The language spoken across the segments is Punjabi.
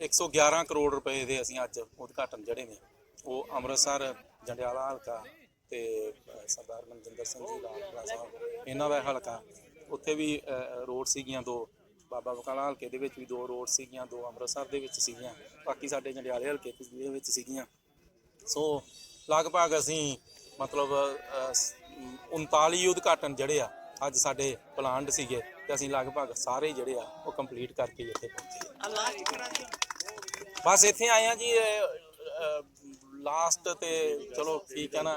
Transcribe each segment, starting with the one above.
111 ਕਰੋੜ ਰੁਪਏ ਦੇ ਅਸੀਂ ਅੱਜ ਉਦਘਾਟਨ ਜਿਹੜੇ ਨੇ ਉਹ ਅੰਮ੍ਰਿਤਸਰ ਜੰਡਿਆਲਾ ਹਲਕਾ ਤੇ ਸਰਦਾਰ ਮਨਜਿੰਦਰ ਸਿੰਘ ਜੀ ਲਾਲਪੁਰਾ ਸਾਹਿਬ ਇਹਨਾਂ ਦਾ ਹਲਕਾ। ਉੱਥੇ ਵੀ ਰੋਡ ਸੀਗੀਆਂ ਦੋ ਬਾਬਾ ਬਕਾਲਾ ਹਲਕੇ ਦੇ ਵਿੱਚ ਵੀ ਦੋ ਰੋਡ ਸੀਗੀਆਂ ਦੋ ਅੰਮ੍ਰਿਤਸਰ ਦੇ ਵਿੱਚ ਸੀਗੀਆਂ ਬਾਕੀ ਸਾਡੇ ਜੰਡਿਆਲੇ ਹਲਕੇ ਦੇ ਵਿੱਚ ਸੀਗੀਆਂ। ਸੋ ਲਗਭਗ ਅਸੀਂ ਮਤਲਬ ਅ, 39 ਉਦਘਾਟਨ ਜਿਹੜੇ ਆ ਅੱਜ ਸਾਡੇ ਪਲਾਨਡ ਸੀਗੇ ਤੇ ਅਸੀਂ ਲਗਭਗ ਸਾਰੇ ਜਿਹੜੇ ਆ ਉਹ ਕੰਪਲੀਟ ਕਰਕੇ ਇੱਥੇ ਪਹੁੰਚੇ। ਬਸ ਇੱਥੇ ਆਏ ਆ ਜੀ ਲਾਸਟ ਤੇ ਚਲੋ ਠੀਕ ਹੈ ਨਾ।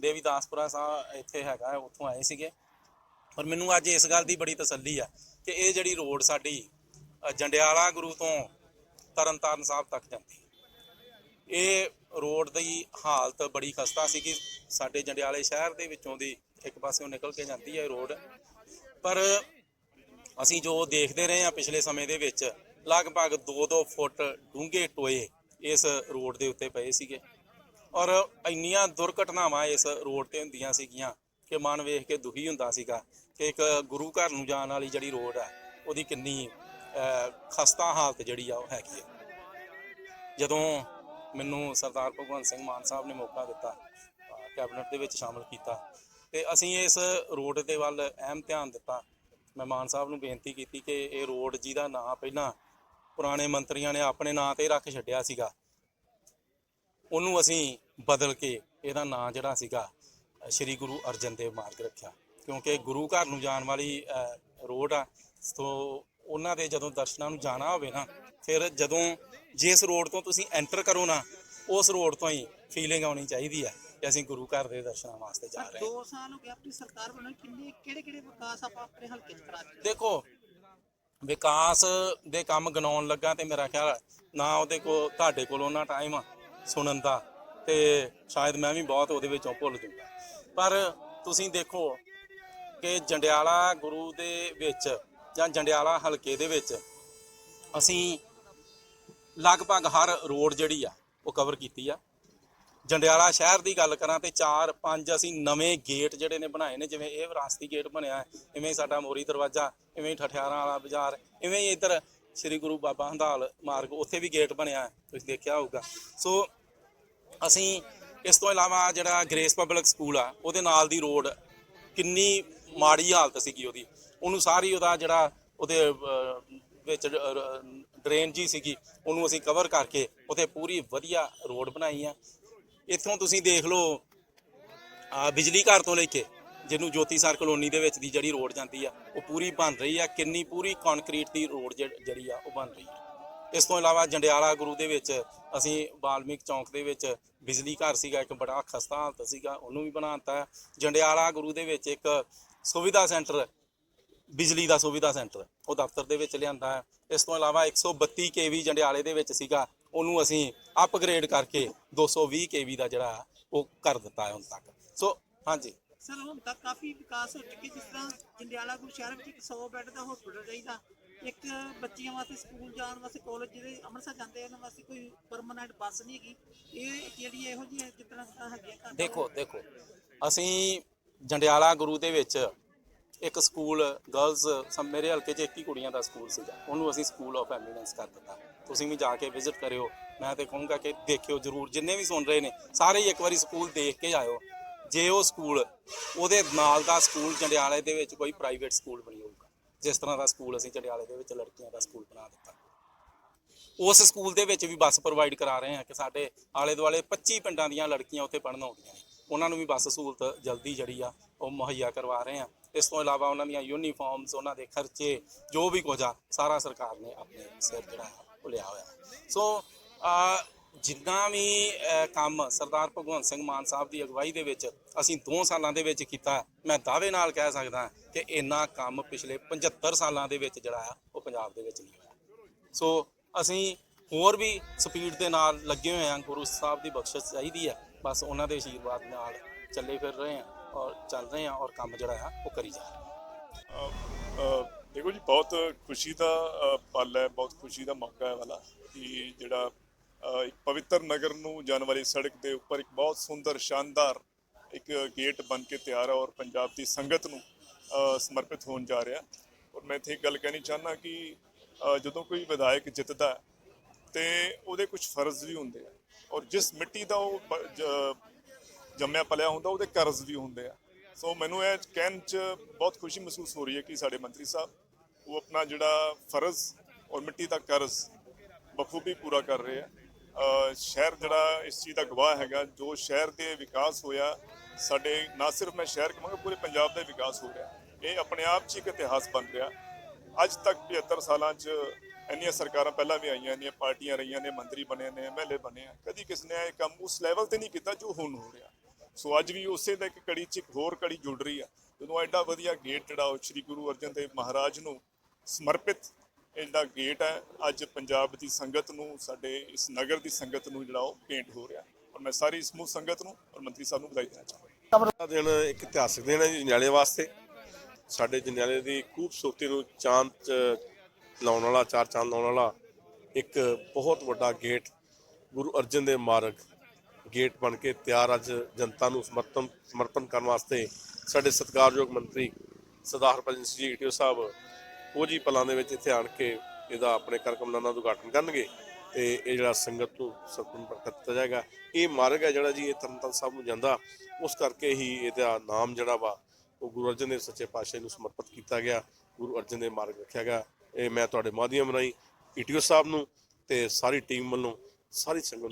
ਦੇਵੀਦਾਸਪੁਰਾ ਸਾਹਿਬ ਇੱਥੇ ਹੈਗਾ, ਉੱਥੋਂ ਆਏ ਸੀਗੇ। ਪਰ ਮੈਨੂੰ ਅੱਜ ਇਸ ਗੱਲ ਦੀ ਬੜੀ ਤਸੱਲੀ ਆ ਕਿ ਇਹ ਜਿਹੜੀ ਰੋਡ ਸਾਡੀ ਜੰਡਿਆਲਾ ਗੁਰੂ ਤੋਂ ਤਰਨਤਾਰਨ ਸਾਹਿਬ ਤੱਕ ਜਾਂਦੀ ਇਹ ਰੋਡ ਦੀ ਹਾਲਤ ਬੜੀ ਖਸਤਾ ਸੀ ਕਿ ਸਾਡੇ ਜੰਡਿਆਲੇ ਸ਼ਹਿਰ ਦੇ ਵਿੱਚੋਂ ਦੀ ਇੱਕ ਪਾਸਿਓਂ ਨਿਕਲ ਕੇ ਜਾਂਦੀ ਹੈ ਇਹ ਰੋਡ। ਪਰ ਅਸੀਂ ਜੋ ਦੇਖਦੇ ਰਹੇ ਹਾਂ ਪਿਛਲੇ ਸਮੇਂ ਦੇ ਵਿੱਚ ਲਗਭਗ 2-2 ਫੁੱਟ ਡੂੰਘੇ ਟੋਏ ਇਸ ਰੋਡ ਦੇ ਉੱਤੇ ਪਏ ਸੀਗੇ। ਔਰ ਇੰਨੀਆਂ ਦੁਰਘਟਨਾਵਾਂ ਇਸ ਰੋਡ ਤੇ ਹੁੰਦੀਆਂ ਸੀਗੀਆਂ ਕਿ ਮਨ ਵੇਖ ਕੇ ਦੁਖੀ ਹੁੰਦਾ ਸੀਗਾ ਕਿ ਇੱਕ ਗੁਰੂ ਘਰ ਨੂੰ ਜਾਣ ਵਾਲੀ ਜਿਹੜੀ ਰੋਡ ਆ, ਉਹਦੀ ਕਿੰਨੀ ਖਸਤਾ ਹਾਲਤ ਜਿਹੜੀ ਆ ਉਹ ਹੈਗੀ ਆ। ਜਦੋਂ ਮੈਨੂੰ ਸਰਦਾਰ ਭਗਵੰਤ ਸਿੰਘ ਮਾਨ ਸਾਹਿਬ ਨੇ ਮੌਕਾ ਦਿੱਤਾ ਕੈਬਨਿਟ ਦੇ ਵਿੱਚ ਸ਼ਾਮਲ ਕੀਤਾ ਤੇ ਅਸੀਂ ਇਸ ਰੋਡ ਦੇ ਵੱਲ ਅਹਿਮ ਧਿਆਨ ਦਿੱਤਾ। ਮੈਂ ਮਾਨ ਸਾਹਿਬ ਨੂੰ ਬੇਨਤੀ ਕੀਤੀ ਕਿ ਇਹ ਰੋਡ ਜਿਹਦਾ ਨਾਂ ਪਹਿਲਾਂ ਪੁਰਾਣੇ ਮੰਤਰੀਆਂ ਨੇ ਆਪਣੇ ਨਾਂ ਤੇ ਰੱਖ ਛੱਡਿਆ ਸੀਗਾ। ਉਹਨੂੰ ਅਸੀਂ ਬਦਲ ਕੇ ਇਹਦਾ ਨਾਂ ਜਿਹੜਾ ਸੀਗਾ ਸ਼੍ਰੀ ਗੁਰੂ ਅਰਜਨ ਦੇਵ ਮਾਰਗ ਰੱਖਿਆ। ਕਿਉਂਕਿ ਗੁਰੂ ਘਰ ਨੂੰ ਜਾਣ ਵਾਲੀ ਰੋਡ ਆ ਸੋ ਉਹਨਾਂ ਦੇ ਜਦੋਂ ਦਰਸ਼ਨਾਂ ਨੂੰ ਜਾਣਾ ਹੋਵੇ ਨਾ ਫਿਰ ਜਦੋਂ ਜਿਸ ਰੋਡ ਤੋਂ ਤੁਸੀਂ ਐਂਟਰ ਕਰੋ ਨਾ ਉਸ ਰੋਡ ਤੋਂ ਹੀ ਫੀਲਿੰਗ ਆਉਣੀ ਚਾਹੀਦੀ ਹੈ ਕਿ ਅਸੀਂ ਗੁਰੂ ਘਰ ਦੇ ਦਰਸ਼ਨਾਂ ਵਾਸਤੇ ਜਾ ਰਹੇ ਹਾਂ। ਦੋ ਸਾਲ ਹੋ ਗਏ ਆਪਣੀ ਸਰਕਾਰ ਬਣੀ ਕਿੰਨੇ ਕਿਹੜੇ ਕਿਹੜੇ ਵਿਕਾਸ ਆਪਾਂ ਆਪਣੇ ਹਲਕੇ 'ਚ ਕਰਾ ਦੇਖੋ ਵਿਕਾਸ ਦੇ ਕੰਮ ਗਣਾਉਣ ਲੱਗਾ ਤੇ ਮੇਰਾ ਖਿਆਲ ਨਾ ਉਹਦੇ ਕੋਲ, ਤੁਹਾਡੇ ਕੋਲ ਉਹਨਾਂ ਟਾਈਮ ਸੁਣਨ ਦਾ ਤੇ ਸ਼ਾਇਦ ਮੈਂ ਵੀ ਬਹੁਤ ਉਹਦੇ ਵਿੱਚੋਂ ਭੁੱਲ ਜੂਗਾ ਪਰ ਤੁਸੀਂ ਦੇਖੋ ਕਿ ਜੰਡਿਆਲਾ ਗੁਰੂ ਦੇ ਵਿੱਚ ਜਾਂ ਜੰਡਿਆਲਾ ਹਲਕੇ ਦੇ ਵਿੱਚ ਅਸੀਂ ਲਗਭਗ ਹਰ ਰੋਡ ਜਿਹੜੀ ਆ, ਉਹ ਕਵਰ ਕੀਤੀ ਆ। ਜੰਡਿਆਲਾ ਸ਼ਹਿਰ ਦੀ ਗੱਲ ਕਰਾਂ ਤੇ 4 5 ਅਸੀਂ ਨਵੇਂ ਗੇਟ ਜਿਹੜੇ ਨੇ ਬਣਾਏ ਨੇ, ਜਿਵੇਂ ਇਹ ਵਿਰਾਸਤੀ ਗੇਟ ਬਣਿਆ ਹੈ, ਇਵੇਂ ਹੀ ਸਾਡਾ ਮੋਰੀ ਦਰਵਾਜ਼ਾ, ਇਵੇਂ ਹੀ ਠਠਿਆਰਾਂ ਵਾਲਾ ਬਾਜ਼ਾਰ, ਇਵੇਂ ਹੀ ਇੱਧਰ ਸ੍ਰੀ ਗੁਰੂ ਬਾਬਾ ਹੰਦਾਲ ਮਾਰਗ, ਉੱਥੇ ਵੀ ਗੇਟ ਬਣਿਆ ਹੈ, ਤੁਸੀਂ ਦੇਖਿਆ ਹੋਊਗਾ। ਸੋ ਅਸੀਂ ਇਸ ਤੋਂ ਇਲਾਵਾ ਜਿਹੜਾ ਗ੍ਰੇਸ ਪਬਲਿਕ ਸਕੂਲ ਆ, ਉਹਦੇ ਨਾਲ ਦੀ ਰੋਡ ਕਿੰਨੀ ਮਾੜੀ ਹਾਲਤ ਸੀਗੀ ਉਹਦੀ। ਉਹਨੂੰ ਸਾਰੀ ਉਹਦਾ ਜਿਹੜਾ ਉਹਦੇ ਵਿੱਚ ਡਰੇਨ ਜੀ ਸੀਗੀ, ਉਹਨੂੰ ਅਸੀਂ ਕਵਰ ਕਰਕੇ ਉਹਤੇ ਪੂਰੀ ਵਧੀਆ ਰੋਡ ਬਣਾਈ ਆ। ਇੱਥੋਂ ਤੁਸੀਂ ਦੇਖ ਲਓ, ਆ ਬਿਜਲੀ ਘਰ ਤੋਂ ਲੈ ਕੇ, ਜਿਹਨੂੰ ਜੋਤੀ ਸਰ ਕਲੋਨੀ ਦੇ ਵਿੱਚ ਦੀ ਜਿਹੜੀ ਰੋਡ ਜਾਂਦੀ ਆ, ਉਹ ਪੂਰੀ ਬਣ ਰਹੀ ਆ, ਕਿੰਨੀ ਪੂਰੀ ਕੰਕਰੀਟ ਦੀ ਰੋਡ ਜਿਹੜੀ ਆ, ਉਹ ਬਣ ਰਹੀ ਆ। ਇਸ ਤੋਂ ਇਲਾਵਾ ਜੰਡਿਆਲਾ ਗੁਰੂ ਦੇ ਵਿੱਚ ਅਸੀਂ ਬਾਲਮਿਕ ਚੌਂਕ ਦੇ ਵਿੱਚ ਬਿਜਲੀ ਘਰ ਸੀਗਾ, ਇੱਕ ਬੜਾ ਖਸਤਾ ਹਾਲਤ ਸੀਗਾ, ਉਹਨੂੰ ਵੀ ਬਣਾਤਾ ਜੰਡਿਆਲਾ ਗੁਰੂ ਦੇ ਵਿੱਚ ਇੱਕ ਸੁਵਿਧਾ ਸੈਂਟਰ, ਬਿਜਲੀ ਦਾ ਸੁਵਿਧਾ ਸੈਂਟਰ, ਉਹ ਦਫ਼ਤਰ ਦੇ ਵਿੱਚ ਲਿਆਂਦਾ। ਹੈ ਇਸ ਤੋਂ ਇਲਾਵਾ 132 ਕੇਵੀ ਜੰਡਿਆਲੇ ਦੇ ਵਿੱਚ ਸੀਗਾ ਉਹਨੂੰ ਅਸੀਂ ਅਪਗ੍ਰੇਡ ਕਰਕੇ 220 ਕੇਵੀ ਦਾ ਜਿਹੜਾ ਉਹ ਕਰ ਦਿੱਤਾ ਹੈ ਹੁਣ ਤੱਕ। ਸੋ ਹਾਂਜੀ। ਸਰ ਹੁਣ ਤੱਕ ਕਾਫੀ ਵਿਕਾਸ ਹੋ ਚੁੱਕੇ ਜਿਸ ਤਰ੍ਹਾਂ ਜੰਡਿਆਲਾ ਗੁਰੂ ਸ਼ਹਿਰ ਵਿੱਚ ਇੱਕ 100 ਬੈੱਡ ਦਾ ਹਸਪੀਟਲ ਚਾਹੀਦਾ ਇੱਕ ਬੱਚਿਆਂ ਵਾਸਤੇ ਸਕੂਲ ਜਾਣ ਵਾਸਤੇ ਕਾਲਜ ਜਿਹੜੇ ਅੰਮ੍ਰਿਤਸਰ ਜਾਂਦੇ ਉਹਨਾਂ ਵਾਸਤੇ ਕੋਈ ਪਰਮਨੈਂਟ ਬੱਸ ਨਹੀਂ ਹੈਗੀ। ਇਹ ਜਿਹੜੀ ਇਹੋ ਜਿਹੀ ਜਿਸ ਤਰ੍ਹਾਂ ਘਰ ਦੇਖੋ ਦੇਖੋ। ਅਸੀਂ ਜੰਡਿਆਲਾ ਗੁਰੂ ਦੇ ਵਿੱਚ ਇੱਕ ਸਕੂਲ ਗਰਲਸ ਮੇਰੇ ਹਲਕੇ 'ਚ ਇੱਕ ਹੀ ਕੁੜੀਆਂ ਦਾ ਸਕੂਲ ਸੀਗਾ। ਉਹਨੂੰ ਅਸੀਂ ਸਕੂਲ ਆਫ ਐਮੀਨੈਂਸ ਕਰ ਦਿੱਤਾ। ਤੁਸੀਂ ਵੀ ਜਾ ਕੇ ਵਿਜ਼ਿਟ ਕਰਿਓ। ਮੈਂ ਤੇ ਕਹੂੰਗਾ ਕਿ ਦੇਖਿਓ ਜਰੂਰ, ਜਿੰਨੇ ਵੀ ਸੁਣ ਰਹੇ ਨੇ, ਸਾਰੇ ਹੀ ਇੱਕ ਵਾਰੀ ਸਕੂਲ ਦੇਖ ਕੇ ਆਇਓ। ਜੇ ਉਹ ਸਕੂਲ, ਉਹਦੇ ਨਾਲ ਦਾ ਸਕੂਲ ਜੰਡਿਆਲੇ ਦੇ ਵਿੱਚ ਕੋਈ ਪ੍ਰਾਈਵੇਟ ਸਕੂਲ ਬਣੀ ਹੋਊਗਾ। ਜਿਸ ਤਰ੍ਹਾਂ ਦਾ ਸਕੂਲ ਅਸੀਂ ਜੰਡਿਆਲੇ ਦੇ ਵਿੱਚ ਲੜਕੀਆਂ ਦਾ ਸਕੂਲ ਬਣਾ ਦਿੱਤਾ। ਉਸ ਸਕੂਲ ਦੇ ਵਿੱਚ ਵੀ ਬੱਸ ਪ੍ਰੋਵਾਈਡ ਕਰਾ ਰਹੇ ਹਾਂ ਕਿ ਸਾਡੇ ਆਲੇ ਦੁਆਲੇ 25 ਪਿੰਡਾਂ ਦੀਆਂ ਲੜਕੀਆਂ ਉੱਥੇ ਪੜ੍ਹਨ ਆਉਂਦੀਆਂ ਨੇ। ਉਹਨਾਂ ਨੂੰ ਵੀ ਬੱਸ ਸਹੂਲਤ ਜਲਦੀ ਜਿਹੜੀ ਆ, ਉਹ ਮੁਹੱਈਆ ਕਰਵਾ ਰਹੇ ਹਾਂ ਇਸ ਤੋਂ ਇਲਾਵਾ ਉਹਨਾਂ ਦੀਆਂ ਯੂਨੀਫਾਰਮਸ ਉਹਨਾਂ ਦੇ ਖਰਚੇ, ਜੋ ਵੀ ਕੁਝ ਆ, ਸਾਰਾ ਸਰਕਾਰ ਨੇ ਆਪਣੇ ਸਿਰ ਜਿਹੜਾ ਆ, ਉਹ ਲਿਆ ਹੋਇਆ। ਸੋ ਜਿੰਨਾ ਵੀ ਕੰਮ ਸਰਦਾਰ ਭਗਵੰਤ ਸਿੰਘ ਮਾਨ ਸਾਹਿਬ ਦੀ ਅਗਵਾਈ ਦੇ ਵਿੱਚ ਅਸੀਂ 2 ਸਾਲਾਂ ਦੇ ਵਿੱਚ ਕੀਤਾ, ਮੈਂ ਦਾਅਵੇ ਨਾਲ ਕਹਿ ਸਕਦਾ ਕਿ ਇੰਨਾ ਕੰਮ ਪਿਛਲੇ 75 ਸਾਲਾਂ ਦੇ ਵਿੱਚ ਜਿਹੜਾ ਆ, ਉਹ ਪੰਜਾਬ ਦੇ ਵਿੱਚ ਨਹੀਂ ਹੋਇਆ। ਸੋ, ਅਸੀਂ ਹੋਰ ਵੀ ਸਪੀਡ ਦੇ ਨਾਲ ਲੱਗੇ ਹੋਏ ਹਾਂ ਗੁਰੂ ਸਾਹਿਬ ਦੀ ਬਖਸ਼ਿਸ਼ ਚਾਹੀਦੀ ਹੈ। ਬਸ ਉਹਨਾਂ ਦੇ ਆਸ਼ੀਰਵਾਦ ਨਾਲ ਚੱਲੇ ਫਿਰ ਰਹੇ ਹਾਂ ਔਰ ਚੱਲ ਰਹੇ ਹਾਂ ਔਰ ਕੰਮ ਜਿਹੜਾ ਆ ਉਹ ਕਰੀ ਜਾ ਰਹੇ ਹਾਂ। ਦੇਖੋ ਜੀ ਬਹੁਤ ਖੁਸ਼ੀ ਦਾ ਪਲ ਹੈ ਬਹੁਤ ਖੁਸ਼ੀ ਦਾ ਮੌਕਾ ਹੈ ਵਾਲਾ ਕਿ ਜਿਹੜਾ ਇੱਕ ਪਵਿੱਤਰ ਨਗਰ ਨੂੰ ਜਾਣ ਵਾਲੀ ਸੜਕ ਦੇ ਉੱਪਰ ਇੱਕ ਬਹੁਤ ਸੁੰਦਰ ਸ਼ਾਨਦਾਰ ਇੱਕ ਗੇਟ ਬਣ ਕੇ ਤਿਆਰ ਹੈ ਔਰ ਪੰਜਾਬ ਦੀ ਸੰਗਤ ਨੂੰ ਸਮਰਪਿਤ ਹੋਣ ਜਾ ਰਿਹਾ ਔਰ ਮੈਂ ਇੱਥੇ ਇੱਕ ਗੱਲ ਕਹਿਣੀ ਚਾਹਨਾ ਕਿ ਜਦੋਂ ਕੋਈ ਵਿਧਾਇਕ ਜਿੱਤਦਾ ਹੈ, ਤੇ ਉਹਦੇ ਕੁਝ ਫਰਜ਼ ਵੀ ਹੁੰਦੇ ਆ। ਔਰ ਜਿਸ ਮਿੱਟੀ ਦਾ ਉਹ ਜੰਮਿਆ ਪਲਿਆ ਹੁੰਦਾ, ਉਹਦੇ ਕਰਜ਼ ਵੀ ਹੁੰਦੇ ਆ। ਸੋ ਮੈਨੂੰ ਇਹ ਕਹਿਣ 'ਚ ਬਹੁਤ ਖੁਸ਼ੀ ਮਹਿਸੂਸ ਹੋ ਰਹੀ ਹੈ ਕਿ ਸਾਡੇ ਮੰਤਰੀ ਸਾਹਿਬ ਉਹ ਆਪਣਾ ਜਿਹੜਾ ਫਰਜ਼ ਔਰ ਮਿੱਟੀ ਦਾ ਕਰਜ਼ ਬਖੂਬੀ ਪੂਰਾ ਕਰ ਰਹੇ ਆ। ਸ਼ਹਿਰ ਜਿਹੜਾ ਇਸ ਚੀਜ਼ ਦਾ ਗਵਾਹ ਹੈਗਾ, ਜੋ ਸ਼ਹਿਰ ਦੇ ਵਿਕਾਸ ਹੋਇਆ, ਸਾਡੇ ਨਾ ਸਿਰਫ ਮੈਂ ਸ਼ਹਿਰ ਕਹਾਂਗਾ, ਪੂਰੇ ਪੰਜਾਬ ਦਾ ਵਿਕਾਸ ਹੋ ਰਿਹਾ। ਇਹ ਆਪਣੇ ਆਪ 'ਚ ਇੱਕ ਇਤਿਹਾਸ ਬਣ ਰਿਹਾ। ਅੱਜ ਤੱਕ 75 ਸਾਲਾਂ 'ਚ ਇੰਨੀਆਂ ਸਰਕਾਰਾਂ ਪਹਿਲਾਂ ਵੀ ਆਈਆਂ, ਇੰਨੀਆਂ ਪਾਰਟੀਆਂ ਰਹੀਆਂ ਨੇ, ਮੰਤਰੀ ਬਣੇ ਨੇ ਐਮਐਲਏ ਬਣੇ ਆ। ਕਦੀ ਕਿਸ ਨੇ ਇਹ ਕੰਮ ਉਸ ਲੈਵਲ ਤੇ ਨਹੀਂ ਕੀਤਾ ਜੋ ਹੁਣ ਹੋ ਰਿਹਾ। ਸੋ ਅੱਜ ਵੀ ਉਸੇ ਦਾ ਇੱਕ ਕੜੀ 'ਚ ਇੱਕ ਹੋਰ ਕੜੀ ਜੁੜ ਰਹੀ ਆ। ਜਦੋਂ ਐਡਾ ਵਧੀਆ ਗੇਟ ਜਿਹੜਾ ਉਹ ਸ੍ਰੀ ਗੁਰੂ ਅਰਜਨ ਦੇਵ ਮਹਾਰਾਜ ਨੂੰ ਸਮਰਪਿਤ ਇਹਦਾ ਗੇਟ ਹੈ ਅੱਜ ਪੰਜਾਬ ਦੀ ਸੰਗਤ ਨੂੰ, ਸਾਡੇ ਇਸ ਨਗਰ ਦੀ ਸੰਗਤ ਨੂੰ ਜਿਹੜਾ ਉਹ ਭੇਂਟ ਹੋ ਰਿਹਾ। ਔਰ ਮੈਂ ਸਾਰੀ ਸਮੂਹ ਸੰਗਤ ਨੂੰ ਔਰ ਮੰਤਰੀ ਸਾਹਿਬ ਨੂੰ ਵਧਾਈ ਦੇਣਾ ਚਾਹੁੰਦਾ ਦਾ ਦਿਨ ਇੱਕ ਇਤਿਹਾਸਕ ਦਿਨ ਹੈ ਜੀ, ਜੰਡਿਆਲੇ ਵਾਸਤੇ। ਸਾਡੇ ਜੰਡਿਆਲੇ ਦੀ ਖੂਬਸੂਰਤੀ ਨੂੰ ਚਾਂਦ ਲਾਉਣ ਵਾਲਾ, ਚਾਰ ਚਾਂਦ ਲਾਉਣ ਵਾਲਾ ਇੱਕ ਬਹੁਤ ਵੱਡਾ ਗੇਟ ਗੁਰੂ ਅਰਜਨ ਦੇ ਮਾਰਗ ਗੇਟ ਬਣ ਕੇ ਤਿਆਰ ਅੱਜ ਜਨਤਾ ਨੂੰ ਸਮਰਪਣ ਸਮਰਪਣ ਕਰਨ ਵਾਸਤੇ ਸਾਡੇ ਸਤਿਕਾਰਯੋਗ ਮੰਤਰੀ ਸਰਦਾਰ ਹਰਭਜਨ ਸਿੰਘ ਜੀ ਈਟੀਓ ਸਾਹਿਬ, ਉਹ ਜੀ ਪਲਾਂ ਦੇ ਵਿੱਚ ਇੱਥੇ ਆਣ ਕੇ ਇਹਦਾ ਆਪਣੇ ਕਰਕਮਲਾਂ ਦਾ ਉਦਘਾਟਨ ਕਰਨਗੇ ਤੇ ਇਹ ਜਿਹੜਾ ਸੰਗਤ ਨੂੰ ਸਤਿਗੁਰੂ ਬਰਕਤ ਦਿੱਤਾ ਜਾਏਗਾ। ਇਹ ਮਾਰਗ ਹੈ ਜਿਹੜਾ ਜੀ, ਇਹ ਤਰਨਤਾਰਨ ਸਾਹਿਬ ਨੂੰ ਜਾਂਦਾ। ਉਸ ਕਰਕੇ ਹੀ ਇਹਦਾ ਨਾਮ ਜਿਹੜਾ ਵਾ, ਉਹ ਗੁਰੂ ਅਰਜਨ ਦੇਵ ਸੱਚੇ ਪਾਤਸ਼ਾਹ ਨੂੰ ਸਮਰਪਿਤ ਕੀਤਾ ਗਿਆ, ਗੁਰੂ ਅਰਜਨ ਦੇਵ ਮਾਰਗ ਰੱਖਿਆ ਗਿਆ। ਇਹ ਮੈਂ ਤੁਹਾਡੇ ਮਾਧਿਅਮ ਰਾਹੀਂ ਈਟੀਓ ਸਾਹਿਬ ਨੂੰ ਤੇ ਸਾਰੀ ਟੀਮ ਵੱਲੋਂ, ਸਾਰੀ ਸੰਗਤ ਨੂੰ